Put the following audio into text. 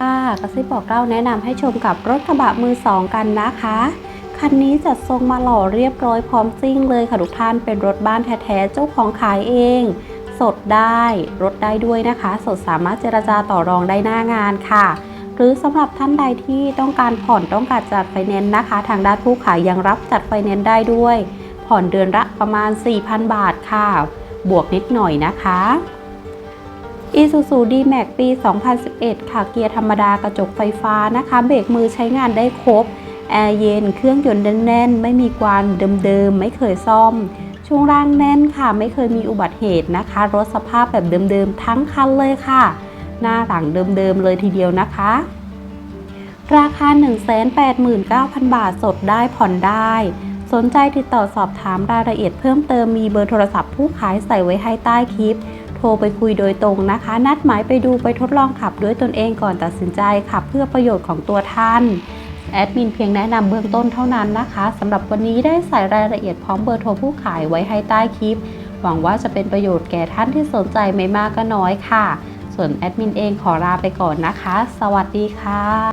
ค่ะกระซิบบอกเล่าแนะนำให้ชมกับรถกระบะมือสองกันนะคะ คันนี้จัดทรงมาหล่อเรียบร้อยพร้อมซิ่งเลยค่ะทุกท่านเป็นรถบ้านแท้ๆเจ้าของขายเอง สดได้รถได้ด้วยนะคะ สดสามารถเจรจาต่อรองได้หน้างานค่ะ หรือสำหรับท่านใดที่ต้องการผ่อนต้องการจัดไฟแนนซ์นะคะ ทางด้านผู้ขายยังรับจัดไฟแนนซ์ได้ด้วย ผ่อนเดือนละประมาณ 4,000 บาทค่ะ บวกนิดหน่อยนะคะ Isuzu D-Max ปี 2011 ค่ะ เกียร์ธรรมดากระจกไฟฟ้านะคะ เบรกมือใช้งานได้ครบ แอร์เย็น เครื่องยนต์แน่นๆ ไม่มีกวนเดิมๆ ไม่เคยซ่อม ช่วงล่างแน่นค่ะ ไม่เคยมีอุบัติเหตุนะคะ รถสภาพแบบเดิมๆ ทั้งคันเลยค่ะ หน้าหลังเดิมๆ เลยทีเดียวนะคะ ราคา 189,000 บาทสดได้ผ่อนได้สนใจติดต่อสอบถามรายละเอียดเพิ่มเติมมีเบอร์โทรศัพท์ผู้ขายใส่ไว้ให้ใต้คลิป รไปคุยโดยตรงนะคะ นัดหมายไปดูไปทดลองขับด้วยตนเองก่อนตัดสินใจขับเพื่อประโยชน์ของตัวท่านแอดมินเพียงแนะนำเบื้องต้นเท่านั้นนะคะสำหรับวันนี้ได้ใส่รายละเอียดพร้อมเบอร์โทรผู้ขายไว้ให้ใต้คลิป หวังว่าจะเป็นประโยชน์แก่ท่านที่สนใจไม่มากก็น้อยค่ะ ส่วนแอดมินเองขอลาไปก่อนนะคะ สวัสดีค่ะ